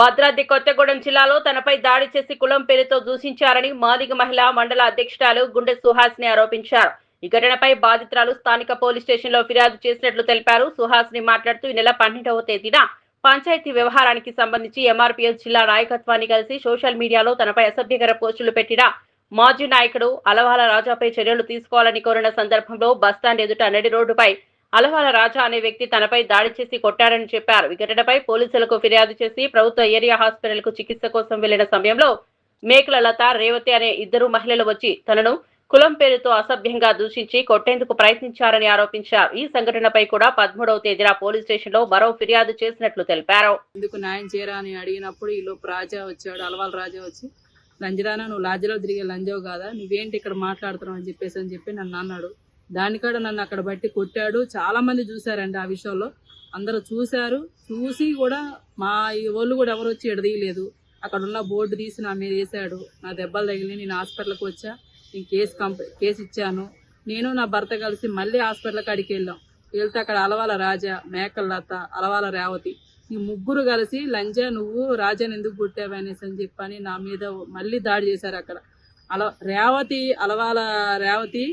భద్రాద్రి కొత్తగూడెం జిల్లాలో తనపై దాడి చేసి కులం పేరుతో దూషించారని మాదిగ మహిళా మండల అధ్యక్షురాలు గుండె సుహాస్ని ఆరోపించారు. ఈ ఘటనపై బాధితురాలు స్థానిక పోలీస్ స్టేషన్లో ఫిర్యాదు చేసినట్లు తెలిపారు. సుహాస్ని మాట్లాడుతూ ఈ నెల పన్నెండవ తేదీన పంచాయతీ వ్యవహారానికి సంబంధించి ఎంఆర్పీఎస్ జిల్లా నాయకత్వాన్ని కలిసి సోషల్ మీడియాలో తనపై అసభ్యకర పోస్టులు పెట్టిన మాజీ నాయకుడు అలవాల రాజాపై చర్యలు తీసుకోవాలని కోరిన సందర్భంలో బస్టాండ్ ఎదుట నడి రోడ్డుపై అలవాల రాజా అనే వ్యక్తి తనపై దాడి చేసి కొట్టాడని చెప్పారు. ఈ ఘటనపై పోలీసులకు ఫిర్యాదు చేసి ప్రభుత్వ ఏరియా హాస్పిటల్కు చికిత్స కోసం వెళ్ళిన సమయంలో మేకల లత రేవతి అనే ఇద్దరు మహిళలు వచ్చి తనను కులం పేరుతో అసభ్యంగా దూషించి కొట్టేందుకు ప్రయత్నించారని ఆరోపించారు. ఈ సంఘటనపై కూడా పదమూడవ తేదీన పోలీస్ స్టేషన్లో మరో ఫిర్యాదు చేసినట్లు తెలిపారు. ఎందుకు న్యాయం చేయరా అని అడిగినప్పుడు ఈలోపు రాజా వచ్చాడు అలవాల్ రాజా వచ్చి లంజరానా నువ్వు లాజలో తిరిగే లంజావు కాదా? నువ్వేంటి ఇక్కడ మాట్లాడుతున్నావు? అని చెప్పేసి అని చెప్పి నన్ను అన్నాడు. దానికాడ నన్ను అక్కడ బట్టి కొట్టాడు. చాలామంది చూశారండి ఆ విషయంలో. అందరూ చూశారు. చూసి కూడా మా ఈ వాళ్ళు కూడా ఎవరు వచ్చి ఎడదీయలేదు అక్కడ ఉన్న బోర్డు తీసి నా మీద వేసాడు నా దెబ్బలు తగిలి నేను హాస్పిటల్కి వచ్చా. నేను కేసు కంప్ కేసు ఇచ్చాను. నేను నా భర్త కలిసి మళ్ళీ హాస్పిటల్ కాడికి వెళ్ళాం. వెళ్తే అక్కడ అలవాల రాజా మేకల లత అలవాల రేవతి. ఈ ముగ్గురు కలిసి లంజా నువ్వు రాజాని ఎందుకు కొట్టావనేసి అని చెప్పని నా మీద మళ్ళీ దాడి చేశారు అక్కడ. అల రేవతి అలవాల రేవతి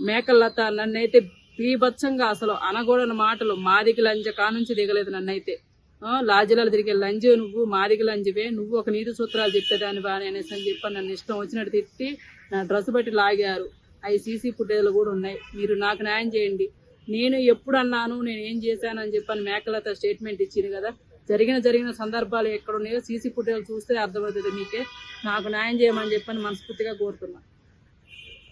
మేకలత నన్నైతే బీభత్సంగా అసలు అనగూడని మాటలు మాదికి లంజ కానుంచి దిగలేదు నన్నైతే. ఆ, తిరిగే లంజ నువ్వు మాదికి లంజవే నువ్వు ఒక నీతి సూత్రాలు చెప్పేదాన్ని బాగా అనేసి అని చెప్పి నన్ను ఇష్టం వచ్చినట్టు తిట్టి నా డ్రెస్ బట్టి లాగారు. అవి సీసీ ఫుటేజ్లు కూడా ఉన్నాయి. మీరు నాకు న్యాయం చేయండి. నేను ఎప్పుడు అన్నాను నేను ఏం చేశాను అని చెప్పని మేకలత స్టేట్మెంట్ ఇచ్చింది కదా. జరిగిన జరిగిన సందర్భాలు ఎక్కడ ఉన్నాయో సీసీ ఫుటేజ్లు చూస్తే అర్థమవుతుంది మీకే. నాకు న్యాయం చేయమని చెప్పని మనస్ఫూర్తిగా కోరుతున్నాను.